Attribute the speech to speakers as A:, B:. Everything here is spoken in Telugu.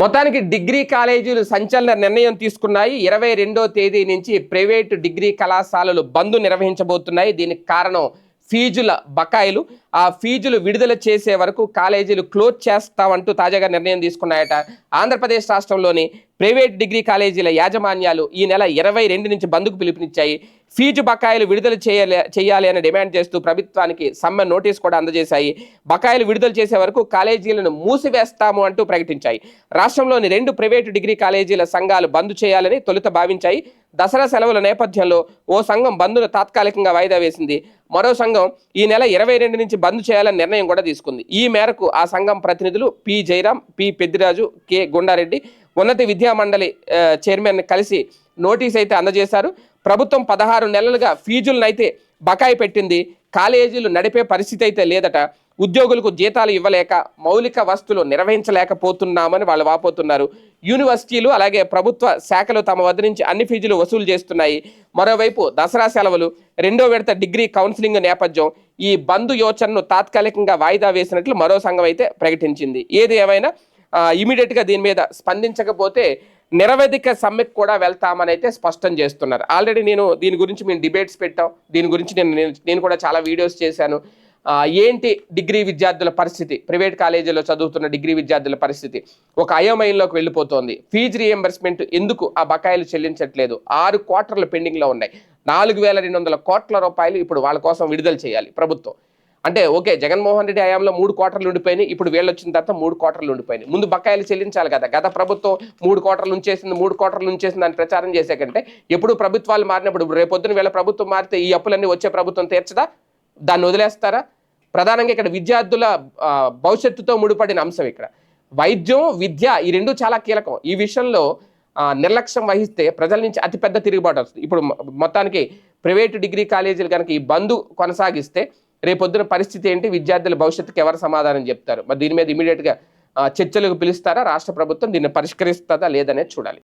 A: మొత్తానికి డిగ్రీ కాలేజీలు సంచలన నిర్ణయం తీసుకున్నాయి. ఇరవై రెండో తేదీ నుంచి ప్రైవేటు డిగ్రీ కళాశాలలు బంద్ నిర్వహించబోతున్నాయి. దీనికి కారణం ఫీజుల బకాయిలు. ఆ ఫీజులు విడుదల చేసే వరకు కాలేజీలు క్లోజ్ చేస్తామంటూ తాజాగా నిర్ణయం తీసుకున్నాయట ఆంధ్రప్రదేశ్ రాష్ట్రంలోని ప్రైవేట్ డిగ్రీ కాలేజీల యాజమాన్యాలు ఈ నెల ఇరవై రెండు నుంచి బంద్కు పిలుపునిచ్చాయి. ఫీజు బకాయిలు విడుదల చేయాలి చేయాలి అని డిమాండ్ చేస్తూ ప్రభుత్వానికి సమ్మె నోటీస్ కూడా అందజేశాయి. బకాయిలు విడుదల చేసే వరకు కాలేజీలను మూసివేస్తాము అంటూ ప్రకటించాయి. రాష్ట్రంలోని రెండు ప్రైవేటు డిగ్రీ కాలేజీల సంఘాలు బంద్ చేయాలని తొలుత భావించాయి. దసరా సెలవుల నేపథ్యంలో ఓ సంఘం బంద్ను తాత్కాలికంగా వాయిదా వేసింది. మరో సంఘం ఈ నెల ఇరవై రెండు నుంచి బంద్ చేయాలని నిర్ణయం కూడా తీసుకుంది. ఈ మేరకు ఆ సంఘం ప్రతినిధులు P. Jayaram P. Peddiraju K. Gundareddy ఉన్నత విద్యా మండలి చైర్మన్ కలిసి నోటీస్ అయితే అందజేశారు. ప్రభుత్వం పదహారు నెలలుగా ఫీజులను అయితే బకాయి పెట్టింది. కాలేజీలు నడిపే పరిస్థితి అయితే లేదట. ఉద్యోగులకు జీతాలు ఇవ్వలేక మౌలిక వస్తువులు నిర్వహించలేకపోతున్నామని వాళ్ళు వాపోతున్నారు. యూనివర్సిటీలు అలాగే ప్రభుత్వ శాఖలు తమ వద్ద నుంచి అన్ని ఫీజులు వసూలు చేస్తున్నాయి. మరోవైపు దసరా సెలవులు రెండో విడత డిగ్రీ కౌన్సిలింగ్ నేపథ్యం ఈ బంధు యోచనను తాత్కాలికంగా వాయిదా వేసినట్లు మరో సంఘం అయితే ప్రకటించింది. ఏది ఏమైనా ఇమీడియట్గా దీని మీద స్పందించకపోతే నిరవధిక సమ్మెకు కూడా వెళ్తామని అయితే స్పష్టం చేస్తున్నారు. ఆల్రెడీ నేను దీని గురించి మేము డిబేట్స్ పెట్టాం. దీని గురించి నేను నేను- కూడా చాలా వీడియోస్ చేశాను. ఏంటి డిగ్రీ విద్యార్థుల పరిస్థితి? ప్రైవేట్ కాలేజీలో చదువుతున్న డిగ్రీ విద్యార్థుల పరిస్థితి. ఒక అయోమయంలోకి వెళ్ళిపోతోంది. ఫీజు రియంబర్స్మెంట్ ఎందుకు ఆ బకాయిలు చెల్లించట్లేదు? ఆరు క్వార్టర్లు పెండింగ్లో ఉన్నాయి. నాలుగు వేల రెండు వందల కోట్ల రూపాయలు ఇప్పుడు వాళ్ళ కోసం విడుదల చేయాలి ప్రభుత్వం. అంటే ఓకే జగన్మోహన్ రెడ్డి హయాంలో మూడు క్వార్టర్లు ఉండిపోయినాయి. ఇప్పుడు వీళ్ళు వచ్చిన తర్వాత మూడు క్వార్టర్లు ఉండిపోయినాయి. ముందు బకాయిలు చెల్లించాలి కదా. గత ప్రభుత్వం మూడు క్వార్టర్లు ఉంచేసింది మూడు క్వార్టర్లు ఉంచేసింది అని ప్రచారం చేసే కంటే ఎప్పుడు ప్రభుత్వాలు మారినప్పుడు రేపొద్దున వీళ్ళ ప్రభుత్వం మారితే ఈ అప్పులన్నీ వచ్చే ప్రభుత్వం తీర్చదా? దాన్ని వదిలేస్తారా? ప్రధానంగా ఇక్కడ విద్యార్థుల భవిష్యత్తుతో ముడిపడిన అంశం ఇక్కడ. వైద్యం విద్య ఈ రెండు చాలా కీలకం. ఈ విషయంలో నిర్లక్ష్యం వహిస్తే ప్రజల నుంచి అతిపెద్ద తిరుగుబాటు వస్తుంది. ఇప్పుడు మొత్తానికి ప్రైవేటు డిగ్రీ కాలేజీలు కనుక ఈ బంద్ కొనసాగిస్తే రేపొద్దున పరిస్థితి ఏంటి? విద్యార్థుల భవిష్యత్తుకి ఎవరు సమాధానం చెప్తారు? మరి దీని మీద ఇమీడియట్గా చర్చలకు పిలుస్తారా? రాష్ట్ర ప్రభుత్వం దీన్ని పరిష్కరిస్తుందా? లేదనేది చూడాలి.